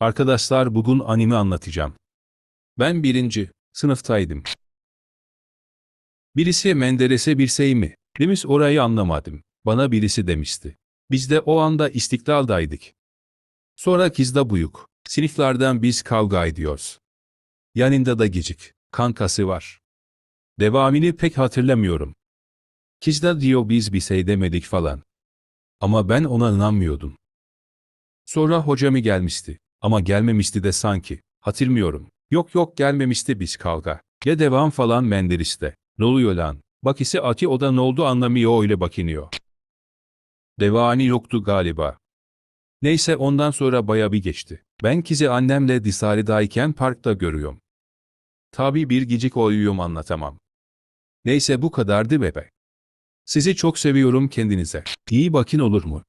Arkadaşlar bugün anime anlatacağım. Ben birinci sınıftaydım. Birisi Menderes'e bir şey mi? Demiş orayı anlamadım. Bana birisi demişti. Biz de o anda istiklaldaydık. Sonra kızda buyuk. Sınıflardan biz kavga ediyoruz. Yanında da gecik. Kankası var. Devamını pek hatırlamıyorum. Kız da diyor biz bir şey demedik falan. Ama ben ona inanmıyordum. Sonra hocamı gelmişti. Ama gelmemişti de sanki. Hatırlamıyorum. Yok yok gelmemişti biz kavga. Ya devam falan Menderis'te. Ne oluyor lan? Bak ise Ati o da ne oldu anlamıyor öyle bakınıyor. Devani yoktu galiba. Neyse ondan sonra baya bir geçti. Ben kizi annemle dışarıdayken parkta görüyorum. Tabi bir gecik oyuyum anlatamam. Neyse bu kadardı bebe. Sizi çok seviyorum kendinize. İyi bakın olur mu?